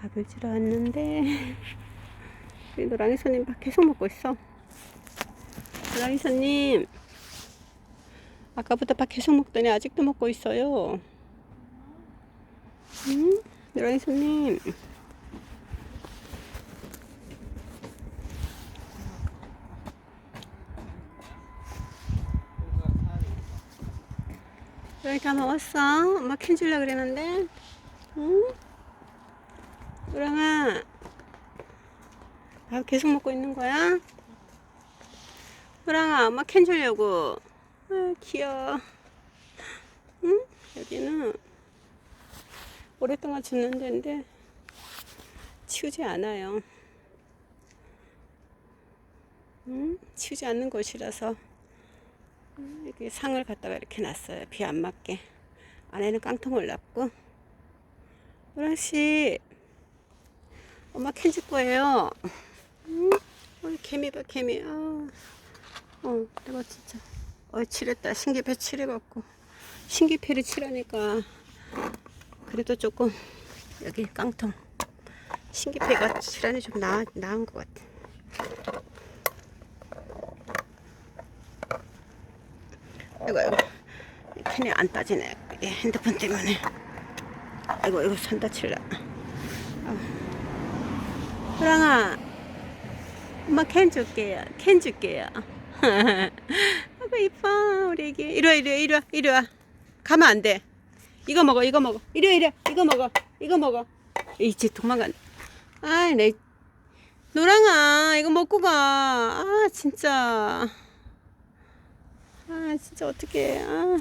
밥을 주러 왔는데 우리 노랑이 손님 밥 계속 먹고 있어. 노랑이 손님 아까부터 밥 계속 먹더니 아직도 먹고 있어요. 응? 노랑이 손님. 노랑이 다 먹었어? 엄마 캔 줄라 그랬는데. 응? 노랑아. 밥 계속 먹고 있는 거야? 노랑아, 엄마 캔 주려고. 아, 귀여워. 응? 여기는 오랫동안 줬는 데인데 치우지 않아요. 응? 치우지 않는 곳이라서 음, 이렇게 상을 갖다가 이렇게 놨어요. 비 안 맞게. 안에는 깡통을 놨고. 노랑씨, 엄마 캔줄 거예요. 응? 어, 개미 봐, 개미. 아, 어, 내가 진짜. 어, 칠했다. 신기패 칠해갖고. 신기패를 칠하니까. 그래도 조금, 여기 깡통. 신기패가 칠하니 좀 나, 나은 것 같아. 아이고, 아이고. 캔이 안 따지네. 핸드폰 때문에. 아이고, 이거 손 다칠라. 호랑아, 엄마 캔 줄게요. 캔 줄게요. 아이고, 이뻐, 우리 애기. 이리 와, 이리 와, 이리 와, 이리 와. 가면 안 돼. 이거 먹어, 이거 먹어. 이리 와, 이리 와, 이거 먹어. 이거 먹어. 이제 도망간. 아이, 내. 노랑아, 이거 먹고 가. 아, 진짜. 아, 진짜 어떡해. 아.